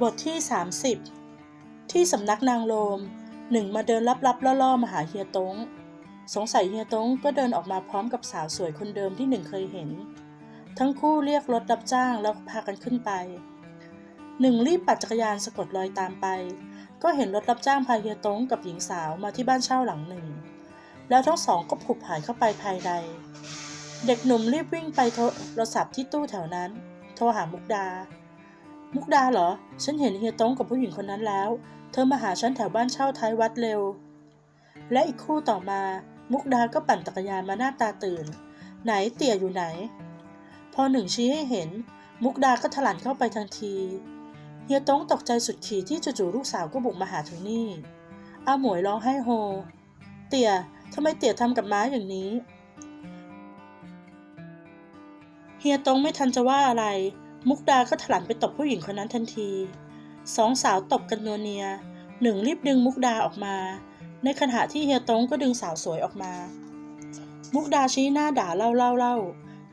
บทที่ 30 ที่สำนักนางโรมหนึ่งมาเดินลับๆล่อๆมาหาเฮียตงสงสัยเฮียตงก็เดินออกมาพร้อมกับสาวสวยคนเดิมที่หนึ่งเคยเห็น ทั้งคู่เรียกรถรับจ้างแล้วพากันขึ้นไปหนึ่งรีบปั่นจักรยานสะกดรอยตามไป ก็เห็นรถรับจ้างพาเฮียตงกับหญิงสาวมาที่บ้านเช่าหลังหนึ่ง แล้วทั้งสองก็ผุบหายเข้าไปภายใน เด็กหนุ่มรีบวิ่งไปโทรศัพท์ที่ตู้แถวนั้น โทรหามุกดา มุกดาเหรอ ฉันเห็นเฮียตงกับผู้หญิงคนนั้นแล้ว เธอมาหาฉันแถวบ้านเช่าท้ายวัดเร็ว และอีกคู่ต่อมา มุกดาก็ปั่นจักรยานมาหน้าตาตื่น ไหนเตี่ยอยู่ไหน พอหนึ่งชี้ให้เห็น มุกดาก็ถลันเข้าไปทันที เฮียตงตกใจสุดขีดที่จู่ๆลูกสาวก็บุกมาหาถึงนี่ อาหมวยร้องไห้โฮ เตี่ยทำไมเตี่ยทำกับม้าอย่างนี้ เฮียตงไม่ทันจะว่าอะไร มุกดาก็ถลันไปตบผู้หญิงคนนั้นทันที สองสาวตบกันนัวเนีย หนึ่งรีบดึงมุกดาออกมา ในขณะที่เฮียตงก็ดึงสาวสวยออกมา มุกดาชี้หน้าด่าเล่าเล่าเล่า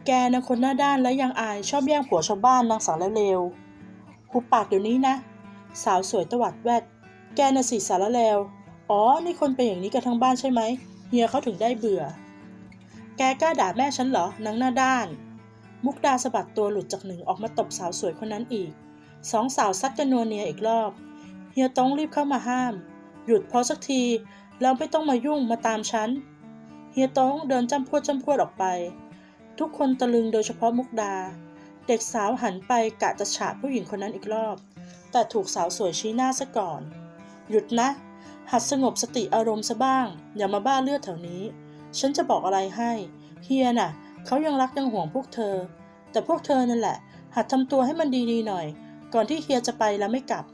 แกนะคนหน้าด้านและยังอายชอบแย่งผัวชาวบ้านนางสาวเลวๆหุบปากเดี๋ยวนี้นะ สาวสวยตวัดแวด แกน่ะสิสารเลวอ๋อ นี่คนเป็นอย่างนี้กันทั้งบ้านใช่ไหม เฮียเขาถึงได้เบื่อ แกกล้าด่าแม่ฉันเหรอนางหน้าด้าน มุกดาสะบัดตัวหลุดจากหนึ่งออกมาตบสาวสวยคนนั้นอีก สองสาวซัดกันนัวเนียอีกรอบ เฮียต้องรีบเข้ามาห้าม หยุดพอสักที แล้วไม่ต้องมายุ่งมาตามฉัน เฮียต้องเดินจำพวดจำพวดออกไป ทุกคนตะลึงโดยเฉพาะมุกดา เด็กสาวหันไปกะจะฉาบผู้หญิงคนนั้นอีกรอบ แต่ถูกสาวสวยชี้หน้าซะก่อน หยุดนะ หัดสงบสติอารมณ์ซะบ้าง อย่ามาบ้าเลือดแถวนี้ ฉันจะบอกอะไรให้ เฮียน่ะ เขายังรักยังห่วงพวกเธอ แต่พวกเธอนั่นแหละ หัดทำตัวให้มันดีๆหน่อย ก่อนที่เฮียจะไปแล้วไม่กลับ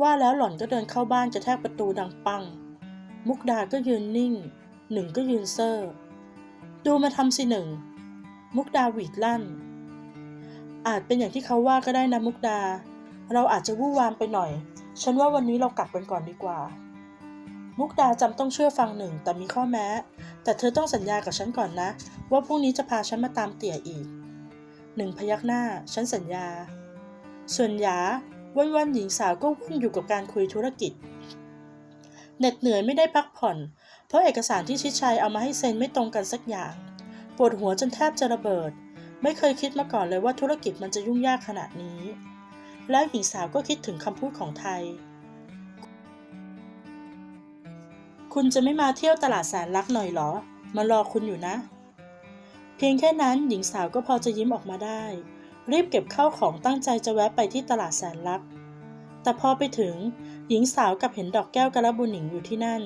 ว่าแล้วหล่อนก็เดินเข้าบ้านจะแทกประตูดังปัง มุกดาก็ยืนนิ่ง หนึ่งก็ยืนเซอร์ดูมาทำสิหนึ่ง มุกดาหวีดลั่น อาจเป็นอย่างที่เขาว่าก็ได้นะมุกดา เราอาจจะวู่วามไปหน่อย ฉันว่าวันนี้เรากลับกันก่อนดีกว่า มุกดาจำต้องเชื่อฟังหนึ่งแต่มีข้อแม้ แต่เธอต้องสัญญากับฉันก่อนนะ ว่าพรุ่งนี้จะพาฉันมาตามเตี่ยอีกหนึ่งพยักหน้า ฉันสัญญา ส่วนหยาวันวันหญิงสาวก็วุ่นอยู่กับการคุยธุรกิจเหน็ดเหนื่อยไม่ได้พักผ่อน เพราะเอกสารที่ชิดชัยเอามาให้เซ็นไม่ตรงกันสักอย่าง ปวดหัวจนแทบจะระเบิด ไม่เคยคิดมาก่อนเลยว่าธุรกิจมันจะยุ่งยากขนาดนี้ แล้วหญิงสาวก็คิดถึงคำพูดของไทย คุณจะไม่มาเที่ยวตลาดแสนรักหน่อยเหรอ มารอคุณอยู่นะ เพียงแค่นั้นหญิงสาวก็พอจะยิ้มออกมาได้ รีบเก็บข้าวของตั้งใจจะแวะไปที่ตลาดแสนรัก แต่พอไปถึงหญิงสาวกับเห็นดอกแก้วกระบุหนิงอยู่ที่นั่น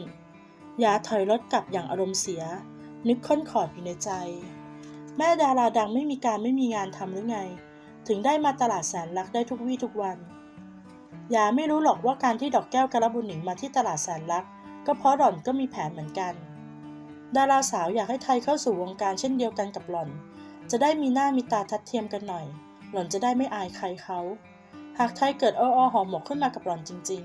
ยาถอยรถกลับอย่างอารมณ์เสีย นึกค้นขอดอยู่ในใจ แม่ดาราดังไม่มีการไม่มีงานทำหรือไง ถึงได้มาตลาดแสนรักได้ทุกวี่ทุกวันยาไม่รู้หรอกว่าการที่ดอกแก้วกระบุหนิงมาที่ตลาดแสนรัก ก็เพราะหล่อนก็มีแผนเหมือนกัน ดาราสาวอยากให้ไทยเข้าสู่วงการเช่นเดียวกันกับหล่อน จะได้มีหน้ามีตาทัดเทียมกันหน่อย หล่อนจะได้ไม่อายใครเขาหากไทยเกิดอ้อๆหอมหมกขึ้นมากับหล่อนจริง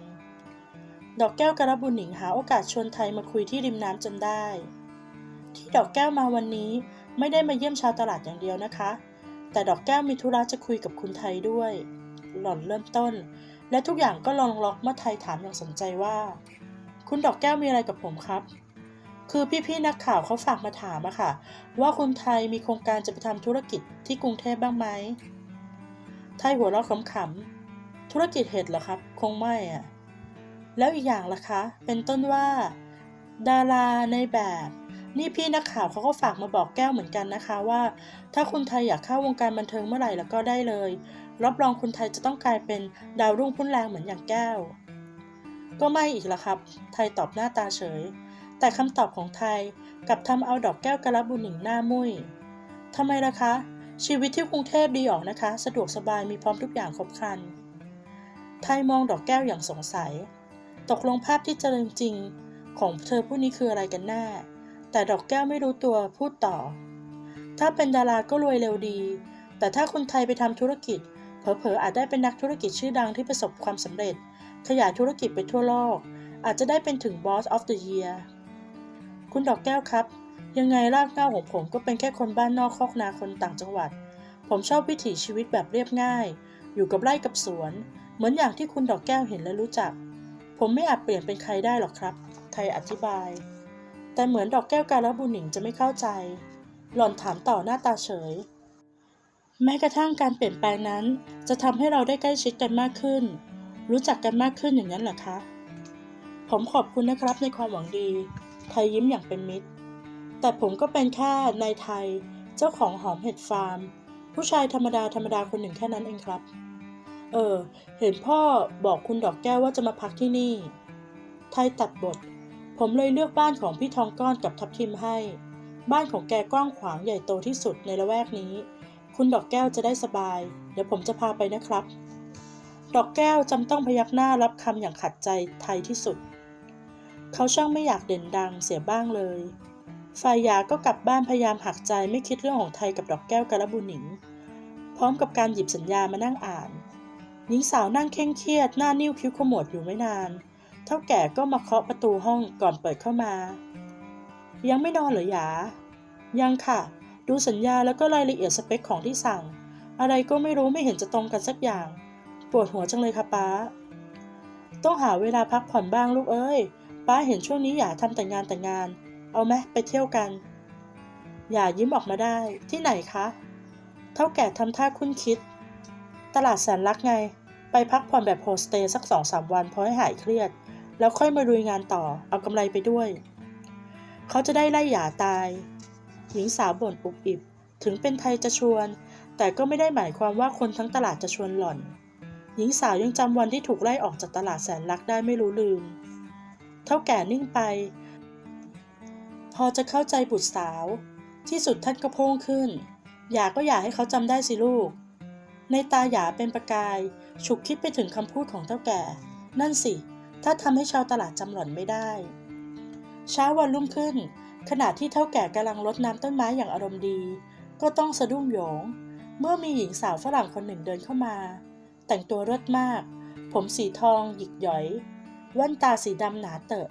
ๆ ดอกแก้วกระบุญหนิงหาโอกาสชวนไทยมาคุยที่ริมน้ำจนได้ ที่ดอกแก้วมาวันนี้ไม่ได้มาเยี่ยมชาวตลาดอย่างเดียวนะคะ แต่ดอกแก้วมีธุระจะคุยกับคุณไทยด้วย หล่อนเริ่มต้น และทุกอย่างก็ลองล็อกเมื่อไทยถามอย่างสนใจว่า คุณดอกแก้วมีอะไรกับผมครับ คือพี่ๆนักข่าวเขาฝากมาถามอะค่ะ ว่าคุณไทยมีโครงการจะไปทำธุรกิจที่กรุงเทพบ้างไหมไทยหัวเราะขำๆธุรกิจเห็ดเหรอครับ คงไม่อะแล้วอีกอย่างล่ะคะ เป็นต้นว่า ดาราในแบบ นี่พี่นักข่าวเขาก็ฝากมาบอกแก้วเหมือนกันนะคะว่า ถ้าคุณไทยอยากเข้าวงการบันเทิงเมื่อไหร่แล้วก็ได้เลย รับรองคุณไทยจะต้องกลายเป็นดาวรุ่งพุ่นแรงเหมือนอย่างแก้ว ก็ไม่อีกละครับ ไทยตอบหน้าตาเฉย แต่คำตอบของไทยกับทำเอาดอกแก้วกระบุหนิงหน้ามุย้ยทำไมล่ะคะ ชีวิตที่กรุงเทพดีออกนะคะ สะดวกสบายมีพร้อมทุกอย่างครบครัน ไทยมองดอกแก้วอย่างสงสัย ตกลงภาพที่เจริญจริงของเธอผู้นี้คืออะไรกันแน่ แต่ดอกแก้วไม่รู้ตัวพูดต่อ ถ้าเป็นดาราก็รวยเร็วดี แต่ถ้าคนไทยไปทำธุรกิจ เผลอๆอาจได้เป็นนักธุรกิจชื่อดังที่ประสบความสำเร็จ ขยายธุรกิจไปทั่วโลก อาจจะได้เป็นถึง Boss of the Year คุณดอกแก้วครับ ยังไงรากเหง้าของผมก็เป็นแค่คนบ้านนอกคอกนาคนต่างจังหวัด ผมชอบวิถีชีวิตแบบเรียบง่าย อยู่กับไร่กับสวน เหมือนอย่างที่คุณดอกแก้วเห็นและรู้จัก ผมไม่อาจเปลี่ยนเป็นใครได้หรอกครับ ไทยอธิบาย แต่เหมือนดอกแก้วการบุญหนิงจะไม่เข้าใจ หล่อนถามต่อหน้าตาเฉย แม้กระทั่งการเปลี่ยนแปลงนั้น จะทำให้เราได้ใกล้ชิดกันมากขึ้น รู้จักกันมากขึ้นอย่างนั้นเหรอคะ ผมขอบคุณนะครับในความหวังดี ไทยยิ้มอย่างเป็นมิตร แต่ผมก็เป็นแค่นายไทย เจ้าของหอมเห็ดฟาร์ม ผู้ชายธรรมดาธรรมดาคนหนึ่งแค่นั้นเองครับ เออ เห็นพ่อบอกคุณดอกแก้วว่าจะมาพักที่นี่ ไทยตัดบท ผมเลยเลือกบ้านของพี่ทองก้อนกับทับทิมให้ บ้านของแกกว้างขวางใหญ่โตที่สุดในละแวกนี้ คุณดอกแก้วจะได้สบาย เดี๋ยวผมจะพาไปนะครับ ดอกแก้วจำต้องพยักหน้ารับคำอย่างขัดใจไทยที่สุด เขาช่างไม่อยากเด่นดังเสียบ้างเลย ฝ่ายยาก็กลับบ้านพยายามหักใจไม่คิดเรื่องของไทยกับดอกแก้วกระบุหนิง พร้อมกับการหยิบสัญญามานั่งอ่าน หญิงสาวนั่งเคร่งเครียดหน้านิ้วคิ้วขมวดอยู่ไม่นาน เท่าแก่ก็มาเคาะประตูห้องก่อนเปิดเข้ามา ยังไม่นอนเหรอยา ยังค่ะ ดูสัญญาแล้วก็รายละเอียดสเปคของที่สั่ง อะไรก็ไม่รู้ไม่เห็นจะตรงกันสักอย่าง ปวดหัวจังเลยค่ะป้า ต้องหาเวลาพักผ่อนบ้างลูกเอ้ย ป้าเห็นช่วงนี้หยาทำแต่งานแต่งาน เอาไหมไปเที่ยวกันหยายิ้มออกมาได้ที่ไหนคะ เท่าแก่ทำท่าคุ้นคิด ตลาดแสนรักไง ไปพักผ่อนแบบโฮสเตย์สักสองสามวันพอให้หายเครียด แล้วค่อยมาลุยงานต่อ เอากำไรไปด้วย เขาจะได้ไล่หย่าตาย หญิงสาวบ่นอุบอิบ ถึงเป็นไทยจะชวน แต่ก็ไม่ได้หมายความว่าคนทั้งตลาดจะชวนหล่อน ญิงสาวยังจำวันที่ถูกไล่ออกจากตลาดแสนรักได้ไม่รู้ลืม เท่าแก่นิ่งไป พอจะเข้าใจบุตรสาว ที่สุดท่านก็โพ่งขึ้น อยากก็อยากให้เขาจำได้สิลูก ในตาหยาเป็นประกาย ฉุกคิดไปถึงคำพูดของเท่าแก่ นั่นสิ ถ้าทำให้ชาวตลาดจำหล่อนไม่ได้ เช้าวันรุ่งขึ้น ขณะที่เท่าแก่กำลังรดน้ำต้นไม้อย่างอารมณ์ดี ก็ต้องสะดุ้งโยง เมื่อมีหญิงสาวฝรั่งคนหนึ่งเดินเข้ามา แต่งตัวรดมาก ผมสีทองหยิกหย่อยแว่นตาสีดำหนาเตอะ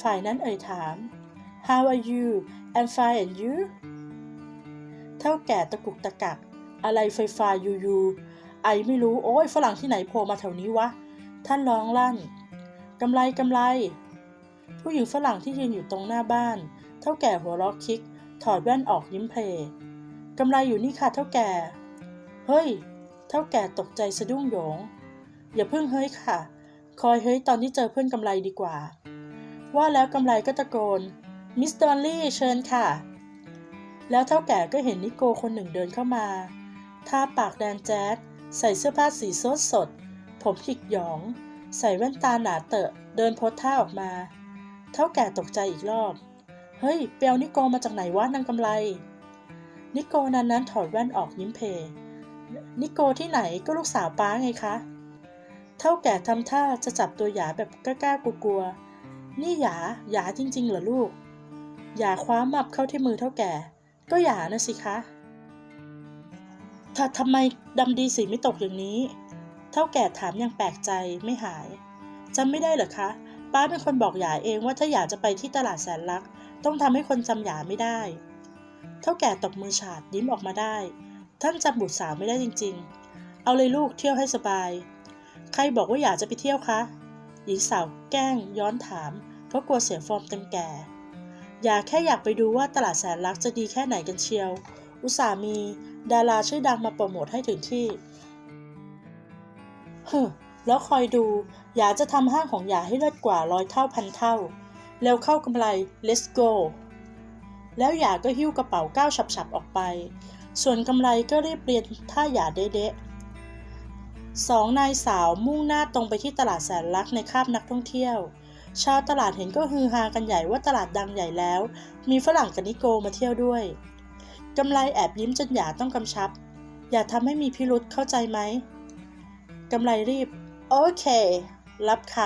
ฝ่ายนั้นเอ่ยถาม How are you I'm fine and you เท่าแก่ตะกุกตะกัก อะไรไฟฟ้ายูยูไอไม่รู้โอ้ยฝรั่งที่ไหนโผล่มาแถวนี้วะ ท่านร้องลั่นกำไรกำไร ผู้หญิงฝรั่งที่ยืนอยู่ตรงหน้าบ้าน เท่าแก่หัวเราะคิก ถอดแว่นออกยิ้มเพลกำไรอยู่นี่ค่ะเท่าแก่ เฮ้ย เท่าแก่ตกใจสะดุ้งโหยง อย่าเพิ่งเฮ้ยค่ะ คอยเฮ้ยตอนที่เจอเพื่อนกำไรดีกว่า ว่าแล้วกำไรก็ตะโกน มิสเตอร์ลี่เชิญค่ะ แล้วเท่าแก่ก็เห็นนิโกคนหนึ่งเดินเข้ามาทาปากแดงแจ๊ดใส่เสื้อผ้าสีสดสด ผมหยิกหยอง ใส่แว่นตาหนาเตอะ เดินโพสท่าออกมา เท่าแก่ตกใจอีกรอบ เฮ้ยเปียวนิโกมาจากไหนวะนางกำไร นิโกนั้นนั้นถอดแว่นออกยิ้มเพ นิโกที่ไหนก็ลูกสาวป้าไงคะ เท่าแก่ทำท่าจะจับตัวหยาแบบกล้าๆกลัวๆนี่หยาหยาจริงๆเหรอลูก หยาคว้ามับเข้าที่มือเท่าแก่ ก็หยานะสิคะถ้าทำไมดำดีสีไม่ตกอย่างนี้ เท่าแก่ถามย่างแปลกใจไม่หายจำไม่ได้เหรอคะ ป้าเป็นคนบอกหยาเองว่าถ้าหยาจะไปที่ตลาดแสนลัก ต้องทำให้คนจำหยาไม่ได้ เท่าแก่ตบมือฉาดยิ้มออกมาได้ ท่านจำบุตรสาวไม่ได้จริง ๆ เอาเลยลูกเที่ยวให้สบาย ใครบอกว่าอยากจะไปเที่ยวคะ หญิงสาวแกล้งย้อนถาม เพราะกลัวเสียฟอร์มเต็มแก่ อยากแค่อยากไปดูว่าตลาดแสนลักจะดีแค่ไหนกันเชียว อุตส่ามี ดาราชื่อดังมาโปรโมทให้ถึงที่ฮึแล้วคอยดูหยากจะทำห้างของหยาให้เลิศกว่าร้อยเท่าพันเท่า เร็วเข้ากำไร let's go แล้วหยาก็หิ้วกระเป๋าก้าวฉับๆออกไป ส่วนกำไรก็รีบเรียนท่าหยาเดะสองนายสาวมุ่งหน้าตรงไปที่ตลาดแสนลักในคาบนักท่องเที่ยว ชาวตลาดเห็นก็ฮือฮากันใหญ่ว่าตลาดดังใหญ่แล้ว มีฝรั่งกับนิโกมาเที่ยวด้วยกำไรแอบยิ้มจนหยาต้องกำชับ อย่าทำให้มีพิรุษเข้าใจไหมกำไรรีบ โอเค รับค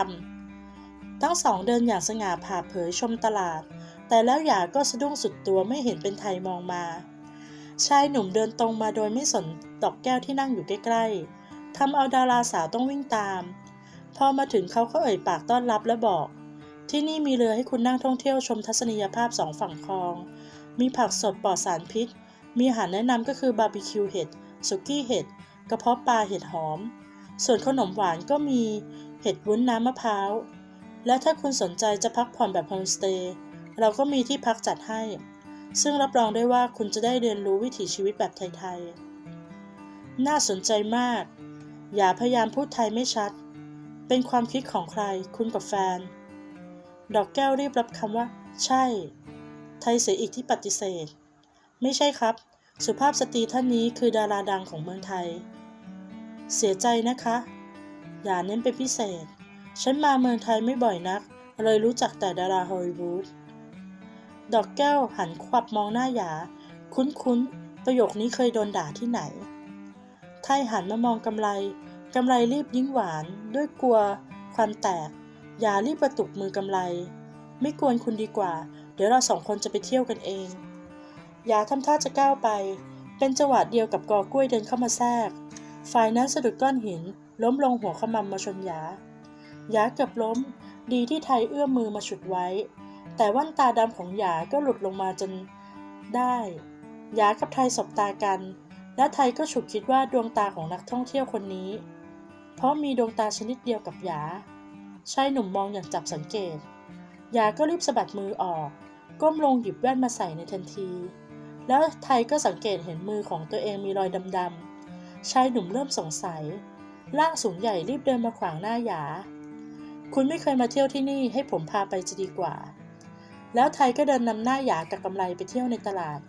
ำทั้งสองเดินอย่างสง่าผ่าเผยชมตลาด แต่แล้วหยาก็สะดุ้งสุดตัวไม่เห็นเป็นไทยมองมา ชายหนุ่มเดินตรงมาโดยไม่สนดอกแก้วที่นั่งอยู่ใกล้ๆทำเอาดาราสาวต้องวิ่งตาม พอมาถึงเขาก็เอ่ยปากต้อนรับและบอก ที่นี่มีเรือให้คุณนั่งท่องเที่ยวชมทัศนียภาพสองฝั่งคลอง มีผักสดปลอดสารพิษ มีอาหารแนะนำก็คือบาร์บีคิวเห็ดสุกี้เห็ดกระเพาะปลาเห็ดหอม ส่วนขนมหวานก็มีเห็ดวุ้นน้ำมะพร้าว และถ้าคุณสนใจจะพักผ่อนแบบโฮมสเตย์เราก็มีที่พักจัดให้ ซึ่งรับรองได้ว่าคุณจะได้เรียนรู้วิถีชีวิตแบบไทยๆ น่าสนใจมาก อย่าพยายามพูดไทยไม่ชัด เป็นความคิดของใคร คุณกับแฟน ดอกแก้วรีบรับคำว่า ใช่ ไทยเสียอีกที่ปฏิเสธ ไม่ใช่ครับ สุภาพสตรีท่านนี้คือดาราดังของเมืองไทย เสียใจนะคะ อย่าเน้นเป็นพิเศษ ฉันมาเมืองไทยไม่บ่อยนัก เลยรู้จักแต่ดาราฮอลลีวูด ดอกแก้วหันควับมองหน้าหยา คุ้นๆ ประโยคนี้เคยโดนด่าที่ไหน ไทยหันมามองกำไร กำไรรีบยิ้มหวาน ด้วยกลัว ความแตกยารีบประตุกมือกำไร ไม่กวนคุณดีกว่า เดี๋ยวเราสองคนจะไปเที่ยวกันเองยาทำท่าจะก้าวไป เป็นจังหวะเดียวกับกอกล้วยเดินเข้ามาแทรก ฝ่ายนั้นสะดุดก้อนหิน ล้มลงหัวขมำมาชนหยา หยาเกือบล้ม ดีที่ไทยเอื้อมมือมาฉุดไว้ แต่ว่านตาดำของหยาก็หลุดลงมาจนได้หยากับไทยสบตากัน และไทยก็ฉุกคิดว่าดวงตาของนักท่องเที่ยวคนนี้ เพราะมีดวงตาชนิดเดียวกับหยาชายหนุ่มมองอย่างจับสังเกตหยาก็รีบสะบัดมือออก ก้มลงหยิบแว่นมาใส่ในทันที แล้วไทยก็สังเกตเห็นมือของตัวเองมีรอยดำๆชายหนุ่มเริ่มสงสัย ร่างสูงใหญ่รีบเดินมาขวางหน้าหยา คุณไม่เคยมาเที่ยวที่นี่ให้ผมพาไปจะดีกว่า แล้วไทยก็เดินนำหน้าหยากับกำไรไปเที่ยวในตลาด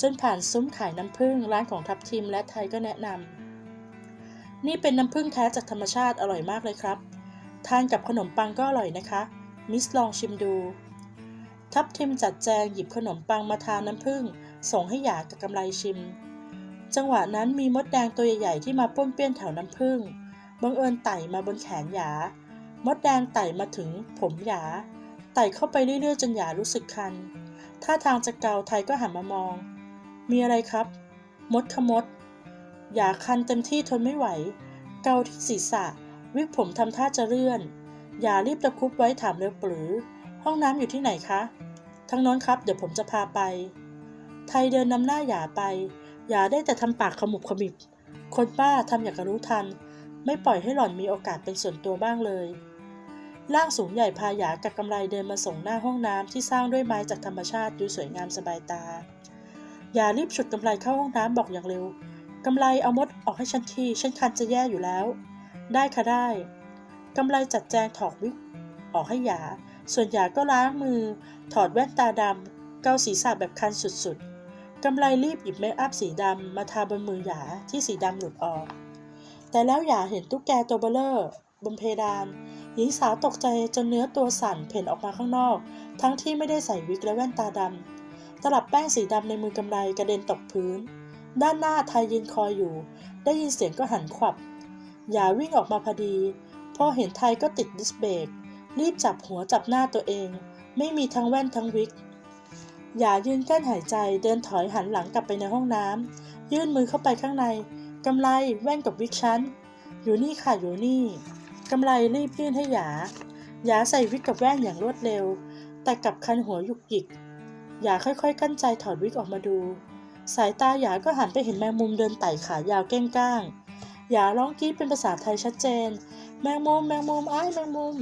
จนผ่านซุ้มขายน้ำผึ้งร้านของทับทิมและไทยก็แนะนำนี่เป็นน้ำผึ้งแท้จากธรรมชาติอร่อยมากเลยครับ ทานกับขนมปังก็อร่อยนะคะ มิสลองชิมดู ทับทิมจัดแจงหยิบขนมปังมาทานน้ำผึ้งส่งให้หยากับกำไรชิม จังหวะนั้นมีมดแดงตัวใหญ่ๆที่มาป้วนเปี้ยนแถวน้ำผึ้งบังเอิญไต่มาบนแขนหยามดแดงไต่มาถึงผมหยา ไต่เข้าไปเรื่อยๆจนหยารู้สึกคัน ท่าทางจะเกาไทยก็หันมามอง มีอะไรครับ มดขมด หยาคันเต็มที่ทนไม่ไหว เกาที่ศีรษะ วิกผมทำท่าจะเลื่อน หยารีบตะคุบไว้ถามเร็วปรือ ห้องน้ำอยู่ที่ไหนคะ ทั้งน้นครับ เดี๋ยวผมจะพาไป ไทยเดินนำหน้าหยาไป หยาได้แต่ทำปากขมุบขมิบ คนบ้าทำอย่างกรู้ทัน ไม่ปล่อยให้หล่อนมีโอกาสเป็นส่วนตัวบ้างเลย ร่างสูงใหญ่พาหยากับกำไรเดินมาส่งหน้าห้องน้ำที่สร้างด้วยไม้จากธรรมชาติดูสวยงามสบายตาหยารีบฉุดกำไรเข้าห้องน้ำบอกอย่างเร็วกำไรเอามดออกให้ฉันทีฉันคันจะแย่อยู่แล้ว ได้ค่ะได้กำไรจัดแจงถอดวิกออกให้หยา ส่วนหยาก็ล้างมือ ถอดแว่นตาดำเกาศีรษะแบบคันสุดๆกำไรรีบหยิบเมคอัพสีดำมาทาบนมือหยาที่สีดำหลุดออก แต่แล้วหยาเห็นตุ๊กแกตัวเบลเลอร์บนเพดาน หญิงสาวตกใจจนเนื้อตัวสั่นเพ่นออกมาข้างนอก ทั้งที่ไม่ได้ใส่วิกและแว่นตาดำตลับแป้งสีดำในมือกำไรกระเด็นตกพื้น ด้านหน้าไทยยืนคอยอยู่ ได้ยินเสียงก็หันขวับหยาวิ่งออกมาพอดี พอเห็นไทยก็ติดดิสเบรกรีบจับหัวจับหน้าตัวเอง ไม่มีทั้งแว่นทั้งวิกหยายืนกั้นหายใจเดินถอยหันหลังกลับไปในห้องน้ำยื่นมือเข้าไปข้างในกำไรแว่นกับวิกฉันอยู่นี่ค่ะอยู่นี่ กำไรรีบยื่นให้หยา หยาใส่วิกกับแว่นอย่างรวดเร็ว แต่กลับคันหัวยุกหยิก หยาค่อยๆ กั้นใจถอดวิกออกมาดู สายตาหยาก็หันไปเห็นแมงมุมเดินไต่ขายาวเก้งก้าง หยาร้องกรี๊ดเป็นภาษาไทยชัดเจน แมงมุม แมงมุม อ้ายแมงมุม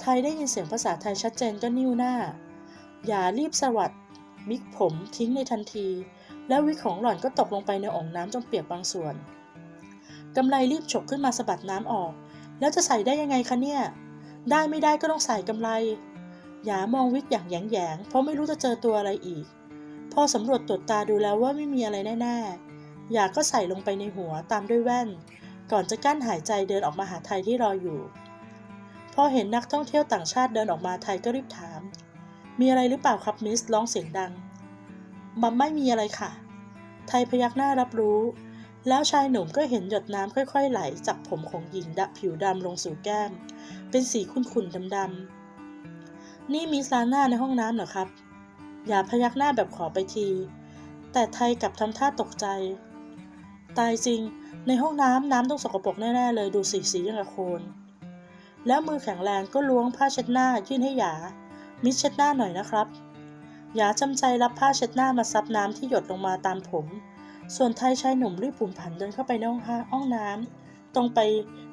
ไทยได้ยินเสียงภาษาไทยชัดเจนก็นิ้วหน้า หยารีบสวัสดวิกผมทิ้งในทันที แล้ววิกของหล่อนก็ตกลงไปในอ่องน้ำจนเปียกบางส่วนกำไรรีบฉกขึ้นมาสะบัดน้ำออก แล้วจะใส่ได้ยังไงคะเนี่ย ได้ไม่ได้ก็ต้องใส่กำไร หยามองวิกอย่างแยงๆเพราะไม่รู้จะเจอตัวอะไรอีก พอสำรวจตรวจตาดูแล้วว่าไม่มีอะไรแน่ๆ หยาก็ใส่ลงไปในหัวตามด้วยแว่น ก่อนจะกั้นหายใจเดินออกมาหาไทยที่รออยู่ พอเห็นนักท่องเที่ยวต่างชาติเดินออกมาไทยก็รีบถาม มีอะไรหรือเปล่าครับมิสร้องเสียงดัง มันไม่มีอะไรค่ะ ไทยพยักหน้ารับรู้ แล้วชายหนุ่มก็เห็นหยดน้ำค่อย ๆ ไหลจากผมของหญิงดะผิวดำลงสู่แก้ม เป็นสีขุ่นๆดำๆนี่มีซาน่าในห้องน้ำเหรอครับ อย่าพยักหน้าแบบขอไปที แต่ไทยกลับทำท่าตกใจ ตายจริง ในห้องน้ำน้ำต้องสกปรกแน่ๆเลยดูสีสีอย่างกับโคลนแล้วมือแข็งแรงก็ล้วงผ้าเช็ดหน้ายื่นให้หยา มิดเช็ดหน้าหน่อยนะครับ หยาจำใจรับผ้าเช็ดหน้ามาซับน้ำที่หยดลงมาตามผม ส่วนไทยชายหนุ่มรีบปุ่มผันเดินเข้าไปในห้องห้องน้ตรงไป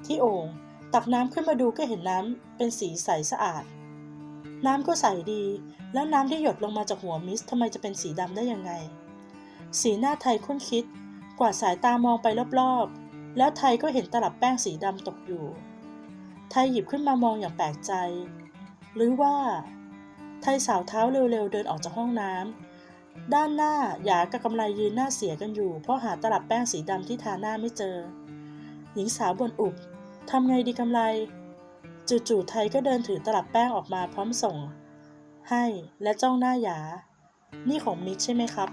ที่โอ่งตักน้ำขึ้นมาดูก็เห็นน้ำเป็นสีใสสะอาด น้ำก็ใสดี แล้วน้ำที่หยดลงมาจากหัวมิสทำไมจะเป็นสีดำได้ยังไง สีหน้าไทยคุ้นคิด กวาดสายตามองไปรอบๆ แล้วไทยก็เห็นตลับแป้งสีดำตกอยู่ ไทยหยิบขึ้นมามองอย่างแปลกใจ หรือว่า ไทยสาวเท้าเร็วๆเดินออกจากห้องน้ำ ด้านหน้าหยากับกำไรยืนหน้าเสียกันอยู่ เพราะหาตลับแป้งสีดำที่ทาหน้าไม่เจอ หญิงสาวบนอุบทำไงดีกำไรจู่ๆไทยก็เดินถือตลับแป้งออกมาพร้อมส่ง ให้และจ้องหน้าหยา นี่ของมิกใช่ไหมครับ